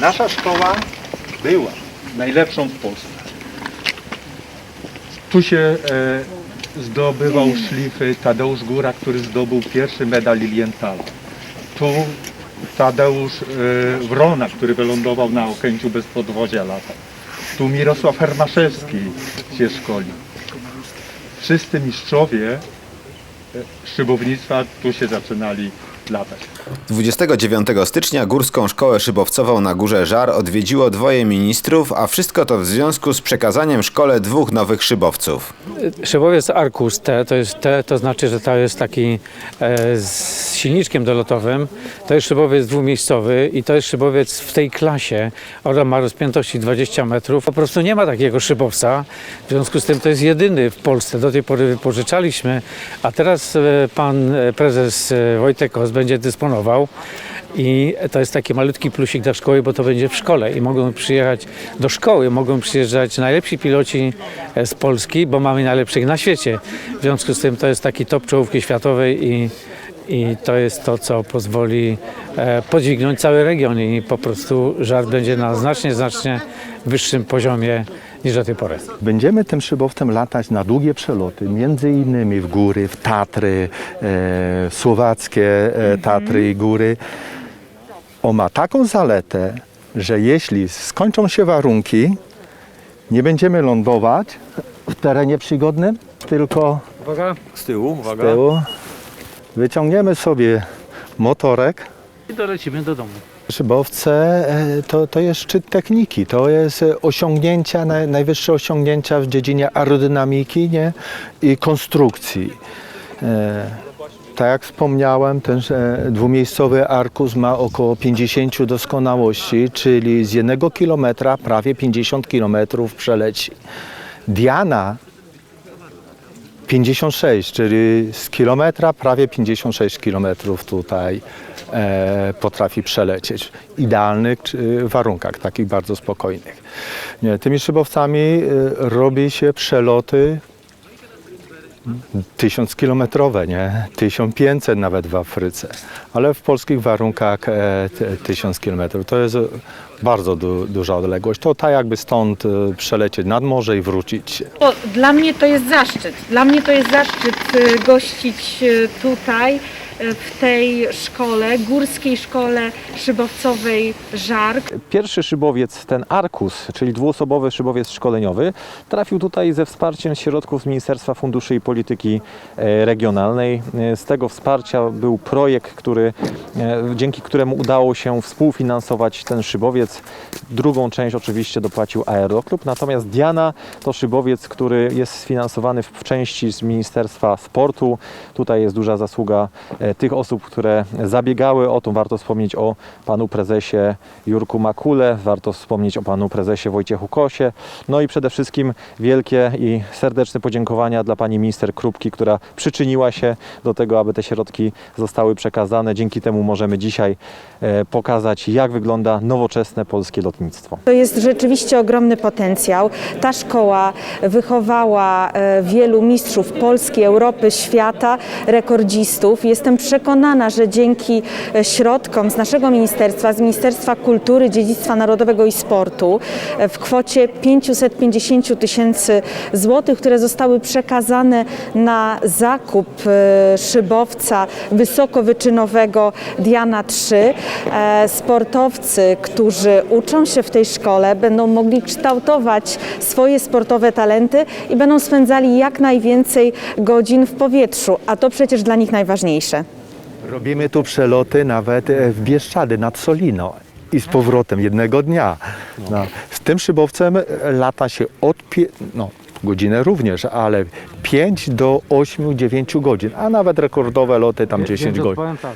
Nasza szkoła była najlepszą w Polsce. Tu się e, zdobywał szlify Tadeusz Góra, który zdobył pierwszy medal Lilienthala. Tu Tadeusz e, Wrona, który wylądował na Okęciu bez podwozia lata. Tu Mirosław Hermaszewski się szkoli. Wszyscy mistrzowie szybownictwa tu się zaczynali latać. 29 stycznia Górską Szkołę Szybowcową na Górze Żar odwiedziło dwoje ministrów, a wszystko to w związku z przekazaniem szkole dwóch nowych szybowców. Szybowiec Arcus T, to jest T, to znaczy, że to jest taki e, z silniczkiem dolotowym. To jest szybowiec dwumiejscowy i to jest szybowiec w tej klasie. Ona ma rozpiętości 20 metrów. Po prostu nie ma takiego szybowca. W związku z tym to jest jedyny w Polsce. Do tej pory wypożyczaliśmy, a teraz e, pan e, prezes e, Wojtek Os będzie dysponował. I to jest taki malutki plusik dla szkoły, bo to będzie w szkole i mogą przyjechać do szkoły, mogą przyjeżdżać najlepsi piloci z Polski, bo mamy najlepszych na świecie. W związku z tym to jest taki top czołówki światowej i, i to jest to, co pozwoli e, podźwignąć cały region i po prostu żart będzie na znacznie, znacznie wyższym poziomie niż do tej pory. Będziemy tym szybowcem latać na długie przeloty, między innymi w góry, w Tatry, e, słowackie e, Tatry i góry. On ma taką zaletę, że jeśli skończą się warunki, nie będziemy lądować w terenie przygodnym, tylko Uwaga. Z tyłu, z uwaga. tyłu wyciągniemy sobie motorek. I dolecimy do domu. Szybowce e, to, to jest szczyt techniki, to jest e, osiągnięcia, naj, najwyższe osiągnięcia w dziedzinie aerodynamiki nie? i konstrukcji. E, tak jak wspomniałem, ten dwumiejscowy Arkus ma około 50 doskonałości, czyli z jednego kilometra prawie 50 kilometrów przeleci. Diana 56, czyli z kilometra prawie 56 kilometrów tutaj e, potrafi przelecieć. W idealnych czy, warunkach, takich bardzo spokojnych. Nie, tymi szybowcami e, robi się przeloty tysiąc kilometrowe, nie? 1500 nawet w Afryce, ale w polskich warunkach e, ty- 1000 kilometrów. To jest e, bardzo du, duża odległość. To tak jakby stąd e, przelecieć nad morze i wrócić. To dla mnie to jest zaszczyt. Dla mnie to jest zaszczyt y, gościć y, tutaj y, w tej szkole, górskiej szkole szybowcowej Żark. Pierwszy szybowiec, ten Arkus, czyli dwuosobowy szybowiec szkoleniowy, trafił tutaj ze wsparciem środków z Ministerstwa Funduszy i Polityki e, Regionalnej. E, Z tego wsparcia był projekt, który, e, dzięki któremu udało się współfinansować ten szybowiec. Drugą część oczywiście dopłacił Aeroklub, natomiast Diana to szybowiec, który jest sfinansowany w, w części z Ministerstwa Sportu. Tutaj jest duża zasługa e, tych osób, które zabiegały o to. Warto wspomnieć o panu prezesie Jurku Makule, warto wspomnieć o panu prezesie Wojciechu Kosie. No i przede wszystkim wielkie i serdeczne podziękowania dla pani minister Krupki, która przyczyniła się do tego, aby te środki zostały przekazane. Dzięki temu możemy dzisiaj e, pokazać, jak wygląda nowoczesne polskie lotnictwo. To jest rzeczywiście ogromny potencjał. Ta szkoła wychowała e, wielu mistrzów Polski, Europy, świata, rekordzistów. Jestem przekonana, że dzięki e, środkom z naszego ministerstwa, z Ministerstwa Kultury, Dziedzictwa Narodowego i Sportu e, w kwocie 550 tysięcy złotych, które zostały przekazane na zakup szybowca wysokowyczynowego Diana 3, e, sportowcy, którzy uczą się w tej szkole, będą mogli kształtować swoje sportowe talenty i będą spędzali jak najwięcej godzin w powietrzu, a to przecież dla nich najważniejsze. Robimy tu przeloty nawet e, w Bieszczady nad Solino i z powrotem jednego dnia. No. Z tym szybowcem e, lata się od pie, no, godzinę również, ale 5 do 8-9 godzin, a nawet rekordowe loty tam 10 Więc godzin. powiem tak,